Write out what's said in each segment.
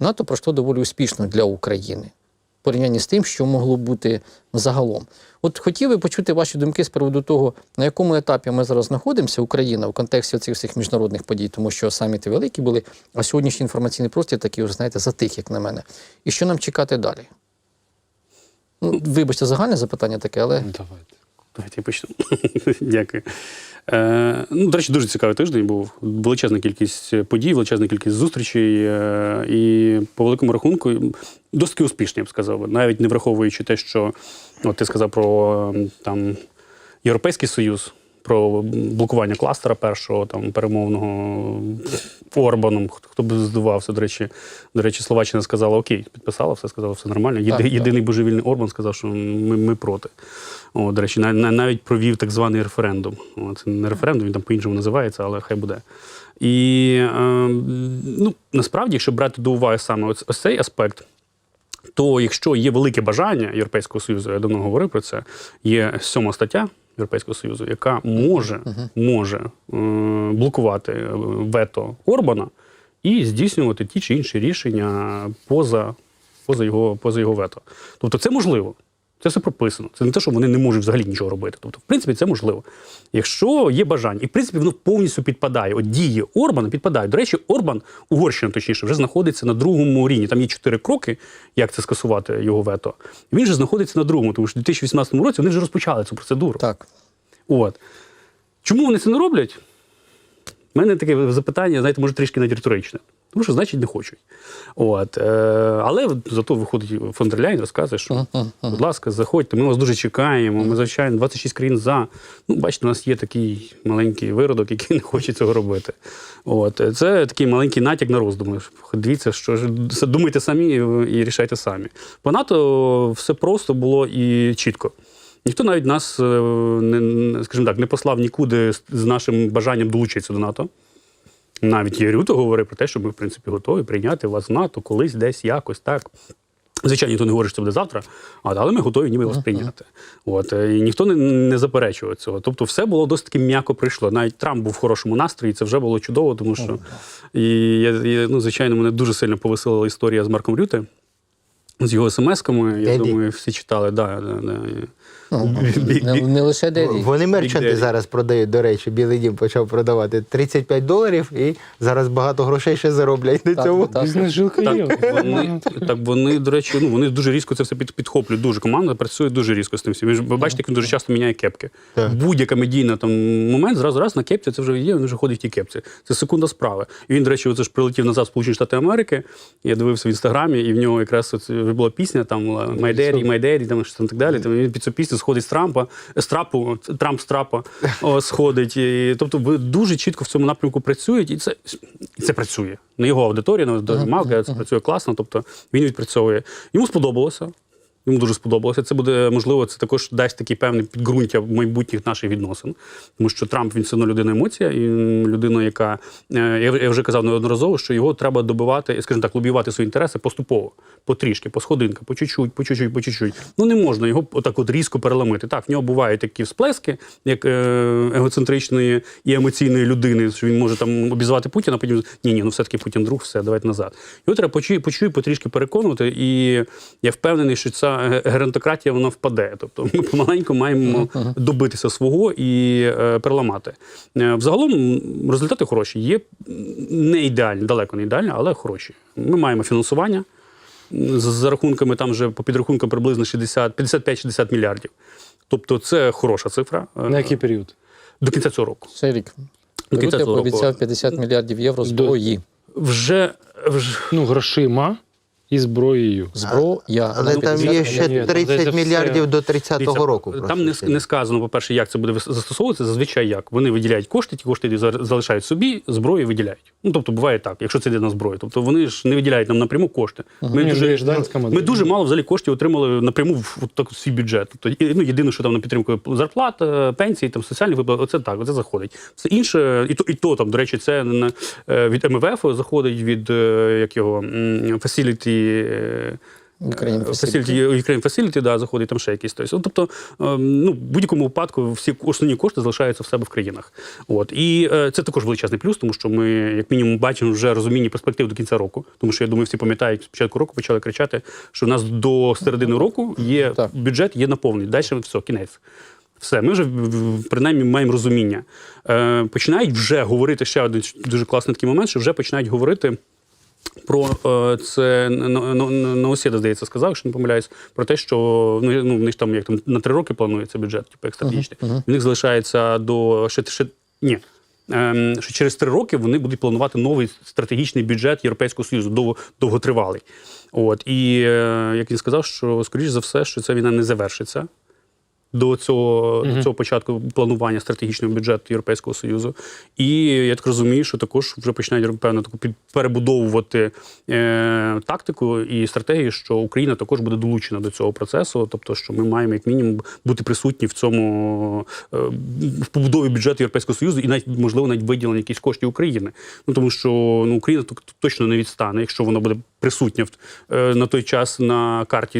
НАТО пройшло доволі успішно для України в порівнянні з тим, що могло бути загалом. От хотів би почути ваші думки з приводу того, на якому етапі ми зараз знаходимося, Україна, в контексті цих всіх міжнародних подій, тому що саміти великі були, а сьогоднішній інформаційний простір такий, знаєте, затих, як на мене. І що нам чекати далі? Ну, вибачте, загальне запитання таке, але Давайте. Давайте я почну. Дякую. Е, ну, до речі, дуже цікавий тиждень був. Величезна кількість подій, величезна кількість зустрічей. Е, і по великому рахунку досить успішні, я б сказав. Навіть не враховуючи те, що от ти сказав про там, Європейський Союз, про блокування кластера першого там перемовного Орбаном. Хто, б здивувався, до речі, до речі, Словаччина сказала Окей, підписала, все сказала, все нормально. Єди, Так, так. єдиний божевільний Орбан сказав, що ми, ми проти. О, до речі, на, на, навіть провів так званий референдум. О, це не референдум, він там по-іншому називається, але хай буде. І е, ну, насправді, якщо брати до уваги саме ось, ось цей аспект, то якщо є велике бажання Європейського Союзу, я давно говорив про це, є сьома стаття Європейського Союзу, яка може, може е, блокувати е, вето Орбана і здійснювати ті чи інші рішення поза, поза, його, поза його вето. Тобто це можливо. Це все прописано. Це не те, що вони не можуть взагалі нічого робити. Тобто, в принципі, це можливо. Якщо є бажання, і в принципі воно повністю підпадає. От дії Орбана підпадають. До речі, Орбан, Угорщина, точніше, вже знаходиться на другому рівні. Там є чотири кроки, як це скасувати його вето. Він же знаходиться на другому, тому що в 2018 році вони вже розпочали цю процедуру. так. От. Чому вони це не роблять? У мене таке запитання, знаєте, може трішки навіть риторичне. Тому що, значить, не хочуть. От. Е, але зато виходить фон дер Ляйн, розказує, що, будь ласка, заходьте, ми вас дуже чекаємо. Ми, звичайно, 26 країн за. Ну, бачите, у нас є такий маленький виродок, який не хоче цього робити. От. Це такий маленький натяк на роздуми. Дивіться, що ж думайте самі і рішайте самі. По НАТО все просто було і чітко. Ніхто навіть нас, е, не, скажімо так, не послав нікуди з- нашим бажанням долучитися до НАТО. Навіть Єрюто говорив про те, що ми, в принципі, готові прийняти вас в НАТО колись, десь, якось так. Звичайно, ніхто не говорить, що це буде завтра, але ми готові ніби вас прийняти. От, е, і ніхто не, не заперечував цього. Тобто, все було досить таки м'яко прийшло. Навіть Трамп був в хорошому настрої, це вже було чудово, тому що і, я, я, ну, звичайно, мене дуже сильно повеселила історія з Марком Рюте, з його смс-ками. Я думаю, всі читали. Да, да, да. Ну, не, не лише Деді. Вони мерчанти зараз продають. До речі, Білий Дім почав продавати 35 доларів і зараз багато грошей ще зароблять на Так, цьому. так. Вони, так вони, до речі, ну вони дуже різко це все під, підхоплюють. Дуже команда працює дуже різко з тим всім. Ви ж- бачите, як він дуже часто міняє кепки. Будь-яка медійна там момент, зразу раз на кепці це вже є, він вже ходить в тій кепці. Це секунда справи. І він, до речі, оце ж прилетів назад в Сполучені Штати Америки. Я дивився в інстаграмі, і в нього якраз була пісня там My Daddy, My Daddy, там там так далі. Там він під цю пісню сходить з Трампа, з трапу, Трамп з трапа о, сходить. І, тобто ви дуже чітко в цьому напрямку працюють, і це, і це працює. На його аудиторія, на аудиторії Мавка, це працює класно. Тобто він відпрацьовує. Йому сподобалося. Йому дуже сподобалося. Це буде можливо, це також дасть такий певний підґрунтя майбутніх наших відносин. Тому що Трамп він все одно людина емоція, і людина, яка е, я вже казав неодноразово, що його треба добивати, скажімо так, лобіювати свої інтереси поступово, потрішки, по сходинках, по чуть-чуть, по чуть-чуть, по чуть-чуть. Ну не можна його отак от різко переламити. Так, в нього бувають такі всплески, як е, егоцентричної і емоційної людини, що він може там обізвати Путіна, а потім ні, ні, ну все-таки Путін друг, все, давайте назад. Його треба почуй, почуй, потрішки переконувати. І я впевнений, що ця геронтократія вона впаде. Тобто ми помаленьку маємо добитися свого і е, переламати. Е, Взагалом результати хороші. Є не ідеальні, далеко не ідеальні, але хороші. Ми маємо фінансування. За рахунками там вже по підрахункам приблизно 60, 55-60 мільярдів. Тобто це хороша цифра. е, На який період? До кінця цього року. Цей рік. До кінця цього року. пообіцяв 50 мільярдів євро зброї. Вже, вже Ну, грошима і зброєю. Зброя. Але там є ще Ні, 30 мільярдів до 30-го року. Там не, сказано, по-перше, як це буде застосовуватися. Зазвичай як. Вони виділяють кошти, ті кошти за- залишають собі, зброю виділяють. Ну, тобто буває так, якщо це йде на зброю. Тобто вони ж не виділяють нам напряму кошти. Ми, дуже, ми дуже мало взагалі коштів отримали напряму в так, свій бюджет. Тобто, ну, єдине, що там на підтримку зарплат, пенсії, там, соціальні виплати, оце так, оце заходить. Все інше, і то, і то там, до речі, це на- е, від МВФ заходить від е, як його facility, Ukraine Facility, Facility. Ukraine Facility, да, заходить там ще якісь. Тобто, тобто ем, ну, в будь-якому випадку всі основні кошти залишаються в себе в країнах. От. І е, це також величезний плюс, тому що ми, як мінімум, бачимо вже розуміння перспектив до кінця року. Тому що я думаю, всі пам'ятають, з початку року почали кричати, що в нас до середини року є Так. бюджет, є наповнений. Далі все, кінець. Все, ми вже принаймні маємо розуміння. Е, починають вже говорити ще один дуже класний такий момент, що вже починають говорити. Про е, це Новосіда, здається, сказав, якщо не помиляюсь, про те, що ну, ну в них там як там на три роки планується бюджет, типу як стратегічний. В них залишається до ще, ще ні. Ем, що через три роки вони будуть планувати новий стратегічний бюджет Європейського Союзу, дов, довготривалий. От і е, як він сказав, що скоріш за все, що ця війна не завершиться до цього, до цього початку планування стратегічного бюджету Європейського Союзу. І я так розумію, що також вже починають певно таку перебудовувати е, тактику і стратегію, що Україна також буде долучена до цього процесу, тобто, що ми маємо як мінімум бути присутні в цьому е, в побудові бюджету Європейського Союзу і навіть можливо навіть виділення якісь коштів України. Ну тому що ну Україна точно не відстане, якщо вона буде присутня в е, на той час на карті.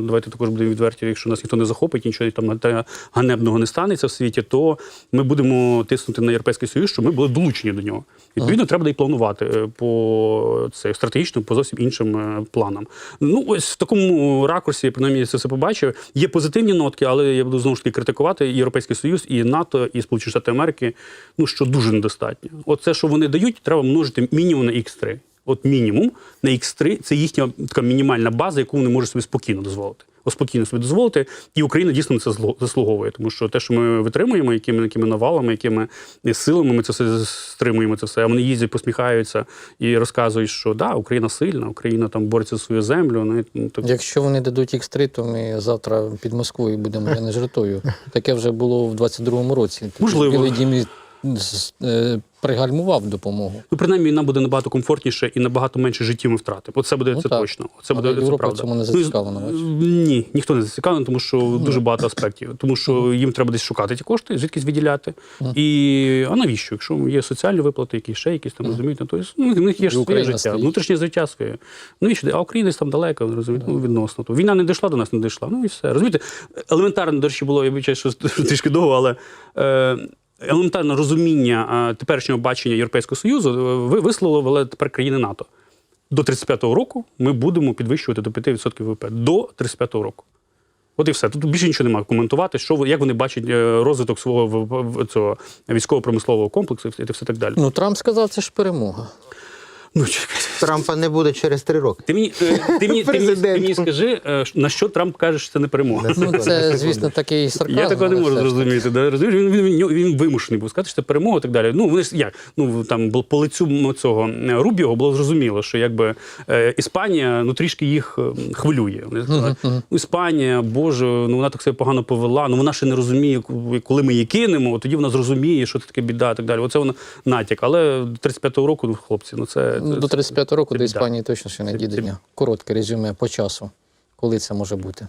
Давайте також будемо відверті, якщо нас ніхто не захопить, нічого там те ганебного не станеться в світі, то ми будемо тиснути на європейський союз, щоб ми були долучені до нього. Відповідно, треба буде і планувати е, по це стратегічно, по зовсім іншим е, планам. Ну ось в такому ракурсі, принаймні, я це все побачив. Є позитивні нотки, але я буду знову ж таки критикувати Європейський Союз і НАТО, і Сполучені Штати Америки. Ну що дуже недостатньо. Оце, що вони дають, треба множити мінімум на X3. От мінімум на X3 це їхня така мінімальна база, яку вони можуть собі спокійно дозволити. Спокійно собі дозволити, і Україна дійсно на це заслуговує, тому що те, що ми витримуємо, якими якими навалами, якими силами ми це все стримуємо, це все. А вони їздять, посміхаються і розказують, що да, Україна сильна, Україна там бореться за свою землю. Ну, ну, так, Якщо вони дадуть X3, то ми завтра під Москвою будемо я не жартую. Таке вже було в 22-му році. Можливо. Білий дім е, пригальмував допомогу. Ну, принаймні, нам буде набагато комфортніше і набагато менше життів ми втратимо. Оце буде Ну, це так. точно. Це Але буде це Європа в правда. цьому не Ну, зацікавлена, бачиш. Ні, ніхто не зацікавлений, тому що дуже багато аспектів. Тому що їм треба десь шукати ті кошти, звідкись виділяти. І а навіщо? Якщо є соціальні виплати, якісь ще якісь там розумієте, то ну, в них є ж своє життя, стоїть. внутрішнє життя своє. Навіщо? А Україна там далеко, розумієте, ну, відносно. То війна не дійшла до нас, не дійшла. Ну і все. Розумієте, елементарно, до речі, було, я вибачаю, що трішки довго, але. Е, Елементарне розуміння е, теперішнього бачення Європейського Союзу е, ви висловили тепер країни НАТО. До 35-го року ми будемо підвищувати до 5% ВВП. До 35-го року. От і все. Тут більше нічого немає коментувати, що як вони бачать е, розвиток свого цього військово-промислового комплексу і все так далі. Ну, Трамп сказав, це ж перемога. Ну, чекай. Трампа не буде через три роки. Ти мені, е, ти мені, ти мені, ти мені скажи, е, на що Трамп каже, що це не перемога. Ну, це, звісно, такий сарказм. Я такого не можу зрозуміти. Да? Розумієш, він, він, він, він вимушений був сказати, що це перемога і так далі. Ну, вони ж як? Ну, там по лицю цього е, Рубіо було зрозуміло, що якби е, Іспанія ну, трішки їх е, хвилює. Вони сказали, Іспанія, Боже, ну вона так себе погано повела, ну вона ще не розуміє, коли ми її кинемо, тоді вона зрозуміє, що це таке біда і так далі. Оце вона натяк. Але до 35-го року, ну, хлопці, ну це. Ну, До 35 року до. Іспанії точно ще не дійде. Коротке резюме по часу. Коли це може бути?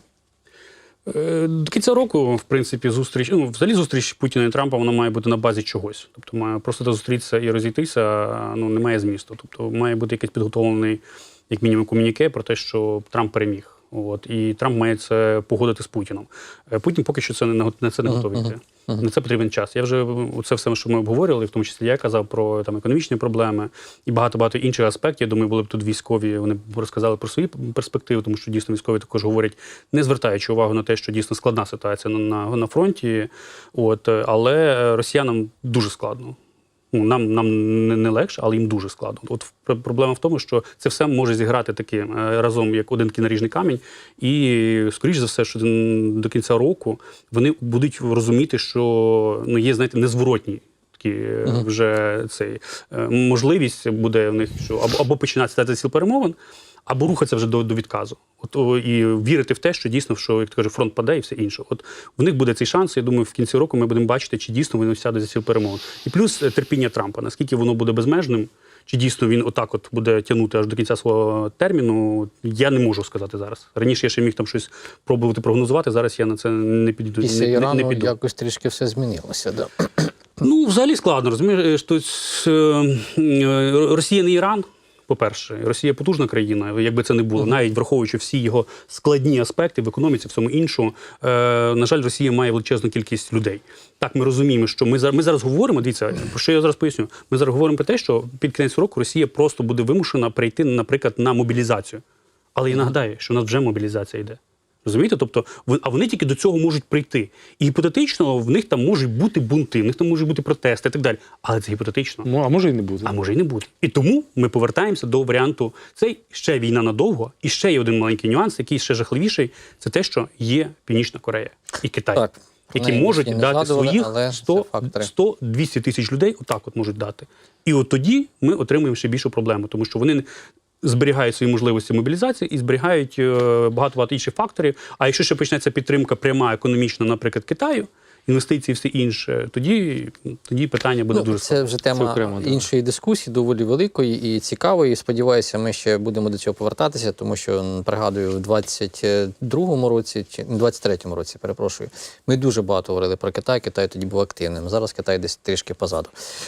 Е, До кінця року, в принципі, зустріч, ну, взагалі зустріч Путіна і Трампа вона має бути на базі чогось. Тобто має просто зустрітися і розійтися, ну, немає змісту. Тобто має бути якийсь підготовлений, як мінімум, комуніке про те, що Трамп переміг. От, і Трамп має це погодити з Путіном. Е, Путін поки що це не, на- це не готовий йти. На це потрібен час. Я вже це все, що ми обговорювали, в тому числі я казав про там економічні проблеми і багато-багато інших аспектів. Я думаю, були б тут військові. Вони б розказали про свої перспективи, тому що дійсно військові також говорять, не звертаючи увагу на те, що дійсно складна ситуація на, на, на фронті. От е, але росіянам дуже складно. Ну, нам, нам не, не легше, але їм дуже складно. От пр- проблема в тому, що це все може зіграти таким е, разом, як один кіноріжний камінь. І, скоріш за все, що до кінця року вони будуть розуміти, що ну, є, знаєте, незворотні такі е, вже цей е, можливість буде в них, що або, або починати стати сіл перемовин, або рухатися вже до, до відказу. От о, і вірити в те, що дійсно, що як ти кажеш, фронт паде і все інше. От в них буде цей шанс. Я думаю, в кінці року ми будемо бачити, чи дійсно вони сядуть за сіл перемовин. І плюс е, терпіння Трампа, наскільки воно буде безмежним. Чи дійсно він отак от буде тягнути аж до кінця свого терміну? Я не можу сказати зараз. Раніше я ще міг там щось пробувати прогнозувати. Зараз я на це не піду. Після не, Ірану не піду. якось трішки все змінилося. Да. Ну, взагалі складно, розумієш, що е, е, Росія не Іран. По-перше, Росія потужна країна, якби це не було, навіть враховуючи всі його складні аспекти в економіці, всьому іншому. Е, на жаль, Росія має величезну кількість людей. Так, ми розуміємо, що ми зараз ми зараз говоримо. Дивіться, про що я зараз поясню. Ми зараз говоримо про те, що під кінець року Росія просто буде вимушена прийти, наприклад, на мобілізацію. Але я нагадаю, що у нас вже мобілізація йде. Розумієте? Тобто, а вони тільки до цього можуть прийти. І гіпотетично в них там можуть бути бунти, в них там можуть бути протести і так далі. Але це гіпотетично. Ну, а може і не буде. А може і не бути. І тому ми повертаємося до варіанту: це ще війна надовго, і ще є один маленький нюанс, який ще жахливіший. Це те, що є Північна Корея і Китай, Так. які Ми можуть не дати згадували, своїх але 100, це фактори. 100-200 тисяч людей. Отак от можуть дати. І от тоді ми отримуємо ще більшу проблему, тому що вони не- зберігають свої можливості мобілізації і зберігають е, багато багато інших факторів. А якщо ще почнеться підтримка пряма економічна, наприклад, Китаю. Інвестиції, все інше, тоді, тоді питання буде Ну, дуже це вже тема окремо, да. іншої дискусії, доволі великої і цікавої. Сподіваюся, ми ще будемо до цього повертатися, тому що пригадую, в 22-му році чи в 23-му році, перепрошую, ми дуже багато говорили про Китай. Китай тоді був активним. Зараз Китай десь трішки позаду.